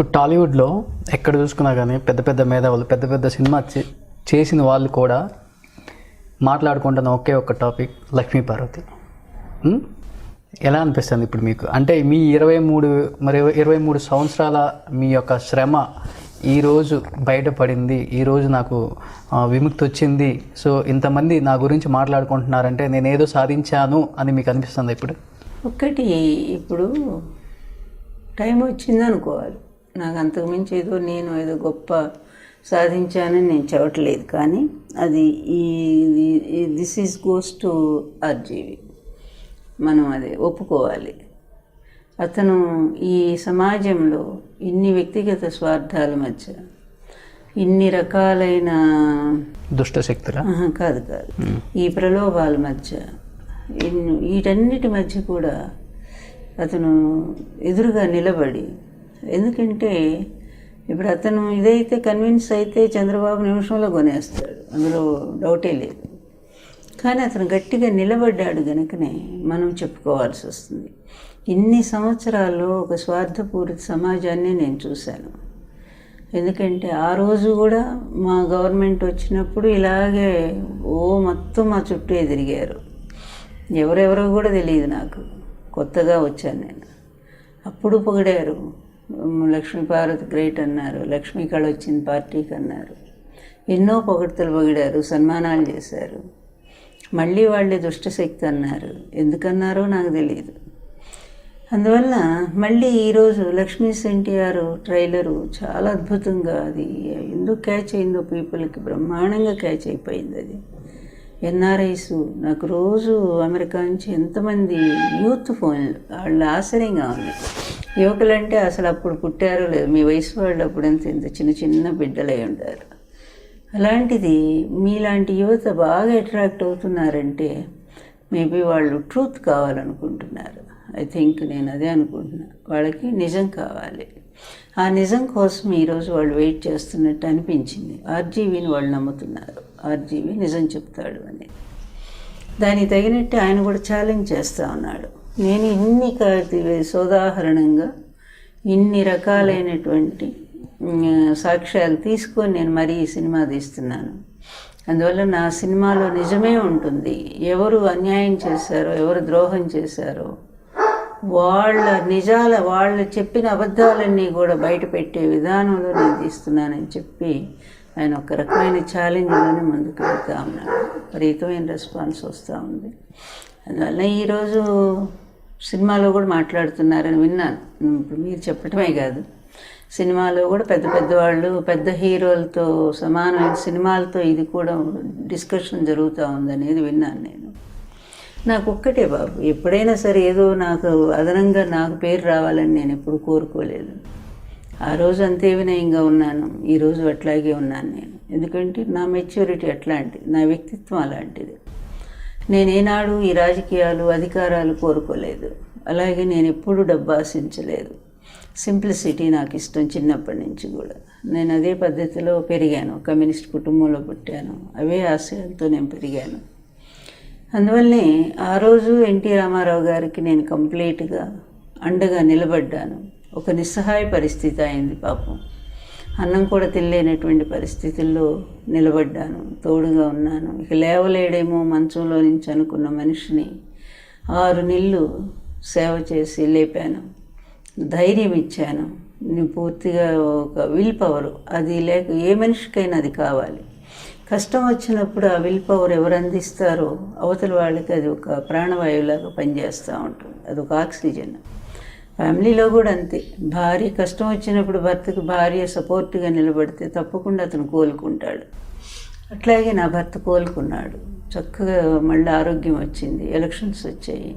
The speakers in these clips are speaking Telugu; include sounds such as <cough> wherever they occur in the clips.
ఇప్పుడు టాలీవుడ్లో ఎక్కడ చూసుకున్నా కానీ పెద్ద పెద్ద మేధావులు పెద్ద పెద్ద సినిమా చే- చేసిన వాళ్ళు కూడా మాట్లాడుకుంటున్న ఒకే ఒక టాపిక్ లక్ష్మీ పార్వతి. ఎలా అనిపిస్తుంది ఇప్పుడు మీకు? అంటే మీ ఇరవై మూడు మరి ఇరవై మూడు సంవత్సరాల మీ యొక్క శ్రమ ఈరోజు బయటపడింది ఈరోజు నాకు విముక్తి వచ్చింది సో ఇంతమంది నా గురించి మాట్లాడుకుంటున్నారంటే నేను ఏదో సాధించాను అని మీకు అనిపిస్తుంది ఇప్పుడు? ఒకటి ఇప్పుడు టైం వచ్చింది అనుకోవాలి నాకు అంతకుమించి ఏదో నేను ఏదో గొప్ప సాధించానని నేను చెప్పట్లేదు. కానీ అది ఈ this is goes to RGV మనం అది ఒప్పుకోవాలి. అతను ఈ సమాజంలో ఇన్ని వ్యక్తిగత స్వార్థాల మధ్య ఇన్ని రకాలైన దుష్ట శక్తుల? ఆహా, కాదు కాదు. ఈ ప్రలోభాల మధ్య వీటన్నిటి మధ్య కూడా అతను ఎదురుగా నిలబడి ఎందుకంటే ఇప్పుడు అతను ఇదైతే కన్విన్స్ అయితే చంద్రబాబు నిమిషంలో కొనేస్తాడు. అందులో డౌటే లేదు. కానీ అతను గట్టిగా నిలబడ్డాడు గనుకనే మనం చెప్పుకోవాల్సి వస్తుంది. ఇన్ని సంవత్సరాల్లో ఒక స్వార్థపూరిత సమాజాన్ని నేను చూశాను. ఎందుకంటే ఆ రోజు కూడా మా గవర్నమెంట్ వచ్చినప్పుడు ఇలాగే ఓ మొత్తం మా చుట్టూ ఎదిరిగారు. ఎవరెవరో కూడా తెలియదు నాకు. కొత్తగా వచ్చాను నేను. అప్పుడు పొగిడారు. లక్ష్మీపార్వతి గ్రేట్ అన్నారు. లక్ష్మీ కళ వచ్చింది పార్టీకి అన్నారు. ఎన్నో పొగడ్తలు పొగిడారు సన్మానాలు చేశారు. మళ్ళీ వాళ్ళే దుష్టశక్తి అన్నారు. ఎందుకన్నారో నాకు తెలియదు అందువల్ల మళ్ళీ ఈరోజు లక్ష్మీ ఎన్టీఆర్ ట్రైలరు చాలా అద్భుతంగా అది ఎందుకు క్యాచ్ అయిందో పీపుల్కి బ్రహ్మాండంగా క్యాచ్ అయిపోయింది అది. ఎన్ఆర్ఐస్ నాకు రోజు అమెరికా నుంచి ఎంతమంది యూత్ ఫోన్లు వాళ్ళ ఆశ్చర్యంగా ఉంది. యువకులంటే అసలు అప్పుడు పుట్టారో లేదు మీ వయసు వాళ్ళు అప్పుడు ఎంత ఇంత చిన్న చిన్న బిడ్డలై ఉంటారు అలాంటిది మీలాంటి యువత బాగా అట్రాక్ట్ అవుతున్నారంటే మేబీ వాళ్ళు ట్రూత్ కావాలనుకుంటున్నారు. ఐ థింక్ నేను అదే అనుకుంటున్నా. వాళ్ళకి నిజం కావాలి. ఆ నిజం కోసం ఈరోజు వాళ్ళు వెయిట్ చేస్తున్నట్టు అనిపించింది. ఆర్జీవీని వాళ్ళు నమ్ముతున్నారు. ఆర్జీవీ నిజం చెప్తాడు అని. దానికి తగినట్టు ఆయన కూడా ఛాలెంజ్ చేస్తూ ఉన్నాడు. నేను ఇన్ని కా- సోదాహరణంగా ఇన్ని రకాలైనటువంటి సాక్ష్యాలు తీసుకొని నేను మరీ ఈ సినిమా తీస్తున్నాను. అందువల్ల నా సినిమాలో నిజమే ఉంటుంది. ఎవరు అన్యాయం చేశారో ఎవరు ద్రోహం చేశారో వాళ్ళ నిజాల వాళ్ళు చెప్పిన అబద్ధాలన్నీ కూడా బయట పెట్టే విధానంలో నేను తీస్తున్నానని చెప్పి ఆయన ఒక రకమైన ఛాలెంజ్లోనే ముందుకు వెళ్తా ఉన్నాడు. విపరీతమైన రెస్పాన్స్ వస్తూ ఉంది. అందువల్ల ఈరోజు సినిమాలో కూడా మాట్లాడుతున్నారని విన్నాను. ఇప్పుడు మీరు చెప్పటమే కాదు. సినిమాలో కూడా పెద్ద పెద్ద వాళ్ళు పెద్ద హీరోలతో సమానమైన సినిమాలతో ఇది కూడా డిస్కషన్ జరుగుతూ ఉందనేది విన్నాను నేను. నాకు ఒక్కటే బాబు. ఎప్పుడైనా సరే ఏదో నాకు అదనంగా నాకు పేరు రావాలని నేను ఎప్పుడు కోరుకోలేదు. ఆ రోజు అంతే వినయంగా ఉన్నాను ఈరోజు అట్లాగే ఉన్నాను నేను. ఎందుకంటే నా మెచ్యూరిటీ అట్లాంటిది. నా వ్యక్తిత్వం అలాంటిది. నేను ఏనాడు ఈ రాజకీయాలు అధికారాలు కోరుకోలేదు. అలాగే నేను ఎప్పుడూ డబ్బు ఆశించలేదు. సింప్లిసిటీ నాకు ఇష్టం చిన్నప్పటి నుంచి కూడా. నేను అదే పద్ధతిలో పెరిగాను. కమ్యూనిస్ట్ కుటుంబంలో పుట్టాను. అవే ఆశయాలతో నేను పెరిగాను. అందువల్లనే ఆ రోజు ఎన్టీ రామారావు గారికి నేను కంప్లీట్గా అండగా నిలబడ్డాను. ఒక నిస్సహాయ పరిస్థితి అయింది పాపం. అన్నం కూడా తినలేనటువంటి పరిస్థితుల్లో నిలబడ్డాను తోడుగా ఉన్నాను. ఇక లేవలేడేమో మంచంలో నుంచి అనుకున్న మనిషిని ఆరు నెలలు సేవ చేసి లేపాను. ధైర్యం ఇచ్చాను. నేను పూర్తిగా ఒక విల్ పవర్. అది లేక ఏ మనిషికైనా అది కావాలి. కష్టం వచ్చినప్పుడు ఆ విల్ పవర్ ఎవరు అందిస్తారో అవతల వాళ్ళకి అది ఒక ప్రాణవాయువులాగా పనిచేస్తూ ఉంటుంది. అది ఒక ఆక్సిజన్. ఫ్యామిలీలో కూడా అంతే. భార్య కష్టం వచ్చినప్పుడు భర్తకు భార్య సపోర్ట్గా నిలబడితే తప్పకుండా అతను కోలుకుంటాడు. అట్లాగే నా భర్త కోలుకున్నాడు. చక్కగా మళ్ళీ ఆరోగ్యం వచ్చింది ఎలక్షన్స్ వచ్చాయి.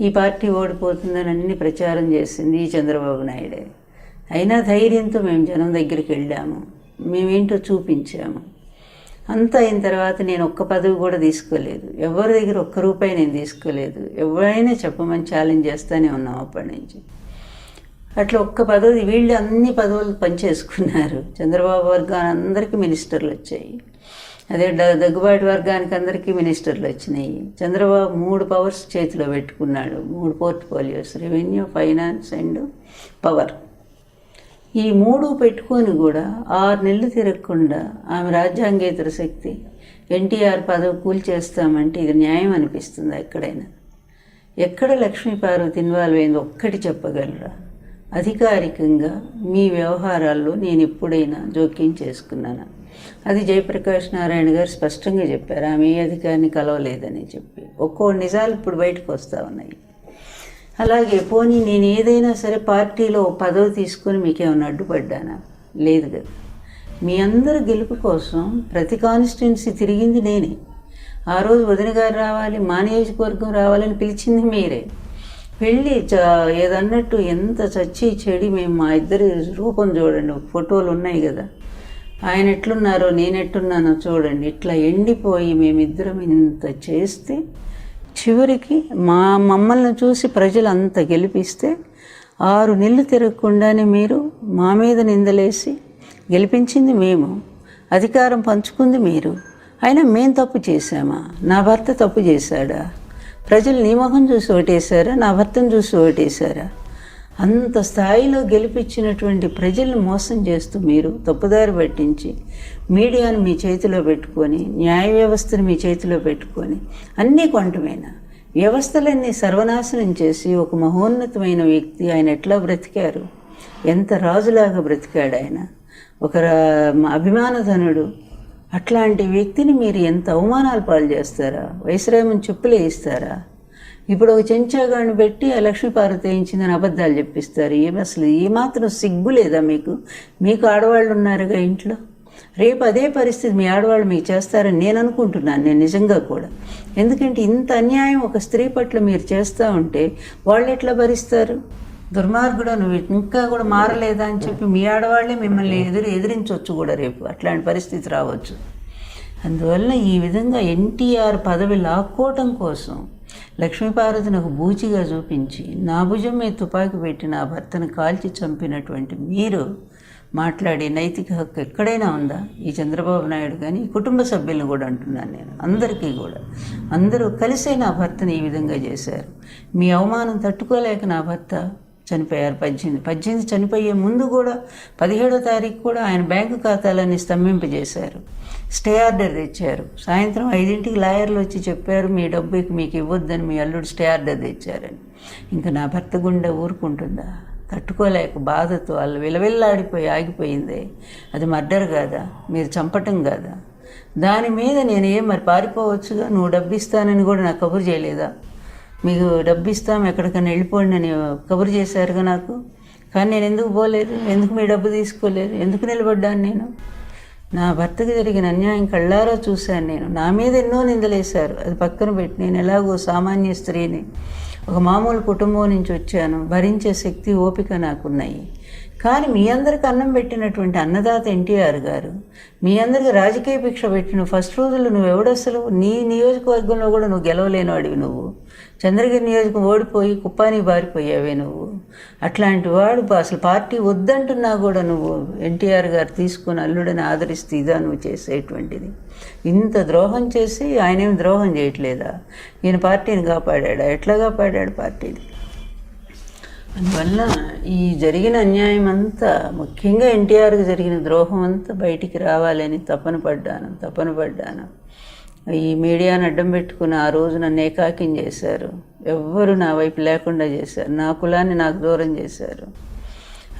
ఈ పార్టీ ఓడిపోతుందని అన్ని ప్రచారం చేసింది ఈ చంద్రబాబు నాయుడే. అయినా ధైర్యంతో మేము జనం దగ్గరికి వెళ్ళాము. మేమేంటో చూపించాము. అంతా అయిన తర్వాత నేను ఒక్క పదవి కూడా తీసుకోలేదు. ఎవరి దగ్గర ఒక్క రూపాయి నేను తీసుకోలేదు. ఎవరైనా చెప్పమని ఛాలెంజ్ చేస్తూనే ఉన్నాం అప్పటి నుంచి. అట్లా ఒక్క పదవి వీళ్ళు అన్ని పదవులు పనిచేసుకున్నారు. చంద్రబాబు వర్గాన్ని అందరికీ మినిస్టర్లు వచ్చాయి. అదే దగ్గుబాటు దగ్గుబాటి వర్గానికి అందరికీ మినిస్టర్లు వచ్చినాయి. చంద్రబాబు మూడు పవర్స్ చేతిలో పెట్టుకున్నాడు. మూడు portfolios revenue finance and power. ఈ మూడు పెట్టుకొని కూడా ఆరు నెలలు తిరగకుండా ఆమె రాజ్యాంగేతర శక్తి ఎన్టీఆర్ పదవి కూల్చేస్తామంటే ఇది న్యాయం అనిపిస్తుంది ఎక్కడైనా. ఎక్కడ లక్ష్మీ పార్వతి ఇన్వాల్వ్ అయింది ఒక్కటి చెప్పగలరా? అధికారికంగా మీ వ్యవహారాల్లో నేను ఎప్పుడైనా జోక్యం చేసుకున్నాను? అది జయప్రకాష్ నారాయణ గారు స్పష్టంగా చెప్పారు ఆమె ఏ అధికారిని కలవలేదని చెప్పి. ఒక్కో నిజాలు ఇప్పుడు బయటకు వస్తూ ఉన్నాయి. అలాగే పోనీ నేను ఏదైనా సరే పార్టీలో పదవి తీసుకొని మీకేమైనా అడ్డుపడ్డానా? లేదు కదా. మీ అందరి గెలుపు కోసం ప్రతి కాన్స్టిట్యున్సీ తిరిగింది నేనే. ఆ రోజు వదిన గారు రావాలి మా నియోజకవర్గం రావాలని పిలిచింది మీరే. వెళ్ళి చ ఏదన్నట్టు ఎంత చచ్చి చెడి మేము మా ఇద్దరి రూపం చూడండి ఫోటోలు ఉన్నాయి కదా. ఆయన ఎట్లున్నారో నేను ఎట్టున్నానో చూడండి. ఇట్లా ఎండిపోయి మేమిద్దరం ఇంత చేస్తే చివరికి మా మమ్మల్ని చూసి ప్రజలు అంత గెలిపిస్తే ఆరు నెలలు తిరగకుండానే మీరు మా మీద నిందలేసి గెలిపించింది మేము. అధికారం పంచుకుంది మీరు. అయినా మేం తప్పు చేశామా? నా భర్త తప్పు చేశాడా? ప్రజలు నీ మొహం చూసి ఓటేశారా? నా భర్తను చూసి ఓటేశారా? అంత స్థాయిలో గెలిపించినటువంటి ప్రజల్ని మోసం చేస్తూ మీరు తప్పుదారి పట్టించి మీడియాను మీ చేతిలో పెట్టుకొని న్యాయ వ్యవస్థను మీ చేతిలో పెట్టుకొని అన్నీ కొంటమైన వ్యవస్థలన్నీ సర్వనాశనం చేసి ఒక మహోన్నతమైన వ్యక్తి ఆయన ఎట్లా బ్రతికారు? ఎంత రాజులాగా బ్రతికాడు ఆయన? ఒక అభిమానధనుడు. అట్లాంటి వ్యక్తిని మీరు ఎంత అవమానాలు పాలు చేస్తారా? వైశ్రామం చెప్పులే ఇస్తారా? ఇప్పుడు ఒక చెంచాగాడిని పెట్టి ఆ లక్ష్మీపార్వతి వేయించిందని అబద్ధాలు చెప్పిస్తారు. ఏమి అసలు ఏమాత్రం సిగ్గు లేదా మీకు? మీకు ఆడవాళ్ళు ఉన్నారుగా ఇంట్లో? రేపు అదే పరిస్థితి మీ ఆడవాళ్ళు మీకు చేస్తారని నేను అనుకుంటున్నాను నేను నిజంగా కూడా. ఎందుకంటే ఇంత అన్యాయం ఒక స్త్రీ పట్ల మీరు చేస్తూ ఉంటే వాళ్ళు ఎట్లా భరిస్తారు? దుర్మార్గుడు నువ్వు ఇంకా కూడా మారలేదా అని చెప్పి మీ ఆడవాళ్ళే మిమ్మల్ని ఎదురు ఎదిరించవచ్చు కూడా రేపు. అట్లాంటి పరిస్థితి రావచ్చు. అందువల్ల ఈ విధంగా ఎన్టీఆర్ పదవి లాక్కోవటం కోసం లక్ష్మీపార్వతిని ఒక బూచిగా చూపించి నా భుజం మీద తుపాకీ పెట్టి నా భర్తను కాల్చి చంపినటువంటి మీరు మాట్లాడే నైతిక హక్కు ఎక్కడైనా ఉందా? ఈ చంద్రబాబు నాయుడు కానీ ఈ కుటుంబ సభ్యులను కూడా అంటున్నాను నేను. అందరికీ కూడా. అందరూ కలిసే నా భర్తను ఈ విధంగా చేశారు. మీ అవమానం తట్టుకోలేక నా భర్త చనిపోయారు. పద్దెనిమిది పద్దెనిమిది చనిపోయే ముందు కూడా పదిహేడో తారీఖు కూడా ఆయన బ్యాంకు ఖాతాలన్నీ స్తంభింపజేశారు. స్టే ఆర్డర్ తెచ్చారు. సాయంత్రం ఐదింటికి లాయర్లు వచ్చి చెప్పారు మీ డబ్బు మీకు ఇవ్వద్దని మీ అల్లుడు స్టే ఆర్డర్ తెచ్చారని. ఇంకా నా భర్త గుండె ఊరుకుంటుందా? తట్టుకోలేక బాధతో వాళ్ళు విలవిల్లాడిపోయి ఆగిపోయింది. అది మర్డర్ కాదా? మీరు చంపటం కాదా? దాని మీద నేను ఏం మరి పారిపోవచ్చుగా? నువ్వు డబ్బు ఇస్తానని కూడా నాకు కబురు చేయలేదా? మీకు డబ్బు ఇస్తాం ఎక్కడికైనా వెళ్ళిపోండి అని కబురు చేశారుగా నాకు. కానీ నేను ఎందుకు పోలేదు? ఎందుకు మీ డబ్బు తీసుకోలేదు? ఎందుకు నిలబడ్డాను నేను? నా భర్తకి జరిగిన అన్యాయం కళ్ళారా చూశాను నేను. నా మీద ఎన్నో నిందలేశారు. అది పక్కన పెట్టి నేను ఎలాగో సామాన్య స్త్రీని ఒక మామూలు కుటుంబం నుంచి వచ్చాను. భరించే శక్తి ఓపిక నాకున్నాయి. కానీ మీ అందరికి అన్నం పెట్టినటువంటి అన్నదాత ఎన్టీఆర్ గారు మీ అందరికి రాజకీయ భిక్ష పెట్టిన ఫస్ట్ రోజుల్లో నువ్వు ఎవడసలు నీ నియోజకవర్గంలో కూడా నువ్వు గెలవలేనివాడివి నువ్వు. చంద్రగిరి నియోజకం ఓడిపోయి కుప్పానికి బారిపోయావే నువ్వు. అట్లాంటి వాడు అసలు పార్టీ వద్దంటున్నా కూడా నువ్వు. ఎన్టీఆర్ గారు తీసుకుని అల్లుడని ఆదరిస్తే ఇదా నువ్వు చేసేటువంటిది. ఇంత ద్రోహం చేసి ఆయన ఏమి ద్రోహం చేయట్లేదా? ఈయన పార్టీని కాపాడాడా? ఎట్లా కాపాడాడు పార్టీని? అందువల్ల ఈ జరిగిన అన్యాయం అంతా ముఖ్యంగా ఎన్టీఆర్కి జరిగిన ద్రోహం అంతా బయటికి రావాలని తపన పడ్డాను తపన పడ్డాను. ఈ మీడియాను అడ్డం పెట్టుకుని ఆ రోజు నన్ను ఏకాకిం చేశారు. ఎవ్వరు నా వైపు లేకుండా చేశారు. నా కులాన్ని నాకు దూరం చేశారు.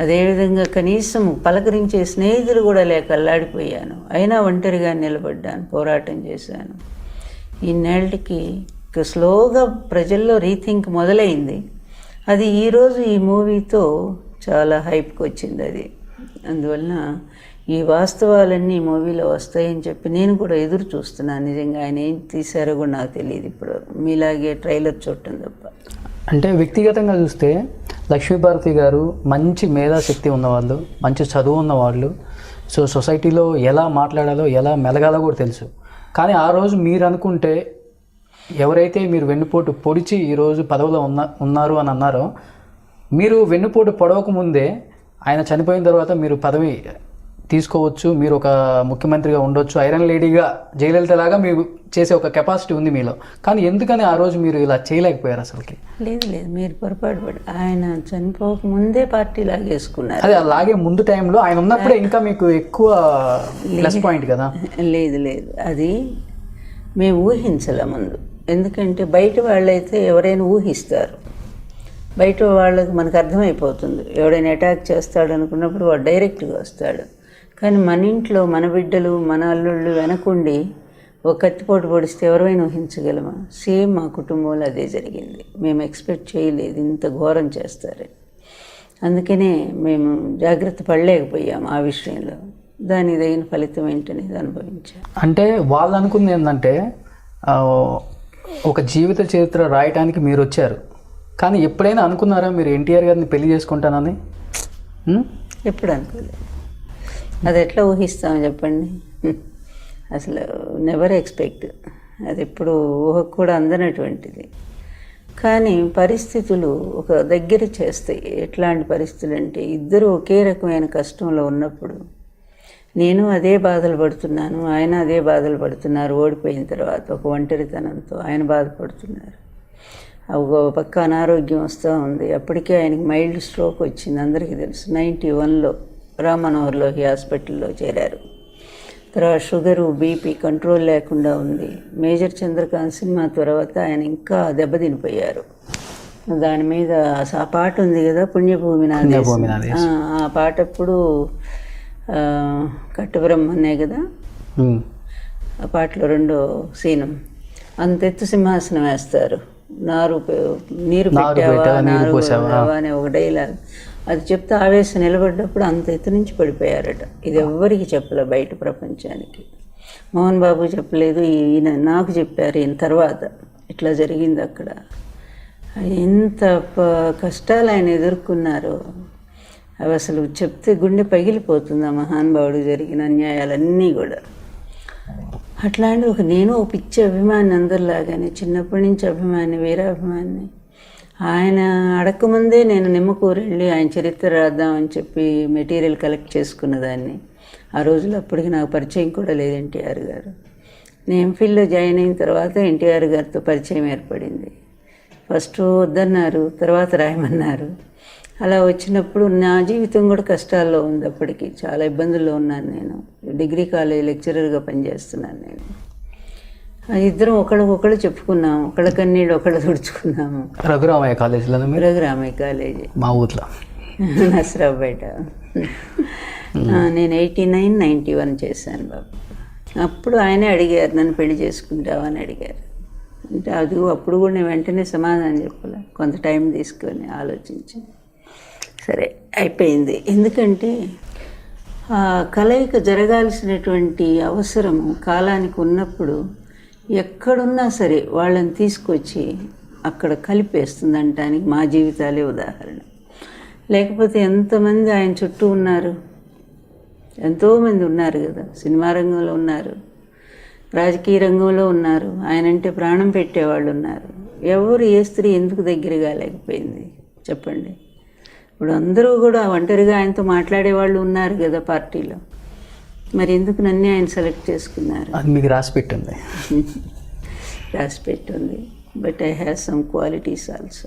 అదేవిధంగా కనీసం పలకరించే స్నేహితులు కూడా లేక అల్లాడిపోయాను. అయినా ఒంటరిగా నిలబడ్డాను పోరాటం చేశాను. ఇన్నేళ్ళకి స్లోగా ప్రజల్లో రీథింక్ మొదలైంది. అది ఈరోజు ఈ మూవీతో చాలా హైప్కి వచ్చింది అది. అందువలన ఈ వాస్తవాలన్నీ మూవీలో వస్తాయని చెప్పి నేను కూడా ఎదురు చూస్తున్నాను. నిజంగా ఆయన ఏం తీశారో కూడా నాకు తెలియదు ఇప్పుడు మీలాగే ట్రైలర్ చూడటం తప్ప. అంటే వ్యక్తిగతంగా చూస్తే లక్ష్మీభారతి గారు మంచి మేధాశక్తి ఉన్నవాళ్ళు మంచి చదువు ఉన్నవాళ్ళు. సో సొసైటీలో ఎలా మాట్లాడాలో ఎలా మెలగాలో కూడా తెలుసు. కానీ ఆ రోజు మీరు అనుకుంటే ఎవరైతే మీరు వెన్నుపోటు పొడిచి ఈరోజు పదవిలో ఉన్న ఉన్నారు అని అన్నారో మీరు వెన్నుపోటు పొడవక ముందే ఆయన చనిపోయిన తర్వాత మీరు పదవి తీసుకోవచ్చు మీరు ఒక ముఖ్యమంత్రిగా ఉండొచ్చు ఐరన్ లేడీగా జయలలిత లాగా మీరు చేసే ఒక కెపాసిటీ ఉంది మీలో. కానీ ఎందుకని ఆ రోజు మీరు ఇలా చేయలేకపోయారు అసలుకి? లేదు లేదు మీరు పొరపాటు పడి ఆయన చనిపోక ముందే పార్టీ లాగేసుకున్నారు. అదే అలాగే ముందు టైంలో ఆయన ఉన్నప్పుడే ఇంకా మీకు ఎక్కువ ప్లస్ పాయింట్ కదా? లేదు లేదు. అది మేము ఊహించలే ముందు. ఎందుకంటే బయట వాళ్ళైతే ఎవరైనా ఊహిస్తారు. బయట వాళ్ళకి మనకు అర్థమైపోతుంది. ఎవడైనా అటాక్ చేస్తాడు అనుకున్నప్పుడు వాడు డైరెక్ట్గా వస్తాడు. కానీ మన ఇంట్లో మన బిడ్డలు మన అల్లుళ్ళు వెనకుండి ఒక కత్తిపోటు పొడిస్తే ఎవరైనా ఊహించగలమా? సేమ్ మా కుటుంబంలో అదే జరిగింది. మేము ఎక్స్పెక్ట్ చేయలేదు. ఇంత ఘోరం చేస్తారని. అందుకనే మేము జాగ్రత్త పడలేకపోయాం ఆ విషయంలో. దానికి తగిన ఫలితం ఏంటనేది అనుభవించాం. అంటే వాళ్ళు అనుకుంది ఏంటంటే ఒక జీవిత చరిత్ర రాయటానికి మీరు వచ్చారు. కానీ ఎప్పుడైనా అనుకున్నారా మీరు ఎన్టీఆర్ గారిని పెళ్ళి చేసుకుంటానని? ఎప్పుడు అనుకోలేదు. అది ఎట్లా ఊహిస్తాం చెప్పండి? అసలు నెవర్ ఎక్స్పెక్ట్ అది ఎప్పుడు ఊహకు కూడా అందనటువంటిది. కానీ పరిస్థితులు ఒక దగ్గర చేస్తాయి. ఎట్లాంటి పరిస్థితులు అంటే ఇద్దరు ఒకే రకమైన కష్టంలో ఉన్నప్పుడు నేను అదే బాధలు పడుతున్నాను ఆయన అదే బాధలు పడుతున్నారు ఓడిపోయిన తర్వాత ఒక ఒంటరితనంతో ఆయన బాధపడుతున్నారు. ఒక పక్క అనారోగ్యం వస్తూ ఉంది. అప్పటికే ఆయనకి మైల్డ్ స్ట్రోక్ వచ్చింది. అందరికీ తెలుసు. నైంటీ వన్లో రామ్ మనోహర్ లోహి హాస్పిటల్లో చేరారు. తర్వాత షుగరు బీపీ కంట్రోల్ లేకుండా ఉంది. మేజర్ చంద్రకాంత్ సినిమా తర్వాత ఆయన ఇంకా దెబ్బతినిపోయారు. దాని మీద ఆ పాట ఉంది కదా పుణ్యభూమి నా దేశం. పుణ్యభూమి నా దేశం. ఆ, పాట అప్పుడు ఆ, కట్టబ్రహ్మనే కదా. ఆ పాటలో రెండో సీనం. అంతెత్తు సింహాసనం వేస్తారు. నారు నీరు నారు పెట్టావా? నీరు అనే ఒక డైలాగ్. అది చెప్తే ఆవేశం నిలబడ్డప్పుడు అంత ఎత్తు నుంచి పడిపోయారట. ఇది ఎవ్వరికి చెప్పలే బయట ప్రపంచానికి. మోహన్ బాబు చెప్పలేదు ఈయన నాకు చెప్పారు ఈయన తర్వాత. ఇట్లా జరిగింది అక్కడ. ఎంత కష్టాలు ఆయన ఎదుర్కొన్నారో. అవి అసలు చెప్తే గుండె పగిలిపోతుంది ఆ మహానుభావుడు జరిగిన అన్యాయాలన్నీ కూడా. అట్లాంటి ఒక నేను ఒక పిచ్చి అభిమాని అందరిలాగానే చిన్నప్పటి నుంచి అభిమాని వీరాభిమాని ఆయన అడగకముందే నేను నిమ్మకూరు వెళ్ళి ఆయన చరిత్ర రాద్దామని చెప్పి మెటీరియల్ కలెక్ట్ చేసుకున్న దాన్ని ఆ రోజులు అప్పటికి నాకు పరిచయం కూడా లేదు ఎన్టీఆర్ గారు. నేను ఎంఫిల్లో జాయిన్ అయిన తర్వాత ఎన్టీఆర్ గారితో పరిచయం ఏర్పడింది. ఫస్ట్ వద్దన్నారు తర్వాత రాయమన్నారు. అలా వచ్చినప్పుడు నా జీవితం కూడా కష్టాల్లో ఉంది అప్పటికి. చాలా ఇబ్బందుల్లో ఉన్నాను నేను. డిగ్రీ కాలేజ్ లెక్చరర్గా పనిచేస్తున్నాను నేను. ఇద్దరం ఒకళ్ళకొకళ్ళు చెప్పుకున్నాము. ఒకళ్ళ కన్నీళ్ళు ఒకళ్ళు తుడుచుకున్నాము. రఘురామయ్య కాలేజీలో రఘురామయ్య కాలేజీ. మా ఊర్లో. నసరావు బయట నేను ఎయిటీ నైన్ నైంటీ వన్ చేశాను బాబు. అప్పుడు ఆయనే అడిగారు నన్ను పెళ్ళి చేసుకుంటావా అని అడిగారు. అంటే అది అప్పుడు కూడా నేను వెంటనే సమాధానం చెప్పలే. కొంత టైం తీసుకొని ఆలోచించి. సరే అయిపోయింది. ఎందుకంటే ఆ కలయిక జరగాల్సినటువంటి అవసరం కాలానికి ఉన్నప్పుడు ఎక్కడున్నా సరే వాళ్ళని తీసుకొచ్చి అక్కడ కలిపేస్తుందంటానికి మా జీవితాలే ఉదాహరణ. లేకపోతే ఎంతమంది ఆయన చుట్టూ ఉన్నారు? ఎంతోమంది ఉన్నారు కదా. సినిమా రంగంలో ఉన్నారు. రాజకీయ రంగంలో ఉన్నారు. ఆయన అంటే ప్రాణం పెట్టేవాళ్ళు ఉన్నారు. ఎవరు ఏ స్త్రీ ఎందుకు దగ్గరగా లేకపోయింది? చెప్పండి. ఇప్పుడు అందరూ కూడా ఒంటరిగా ఆయనతో మాట్లాడే వాళ్ళు ఉన్నారు కదా పార్టీలో. మరి ఎందుకు నన్నే ఆయన సెలెక్ట్ చేసుకున్నారు? అది మీకు రాసి పెట్టింది <laughs> రాసి పెట్టుంది but I have some qualities also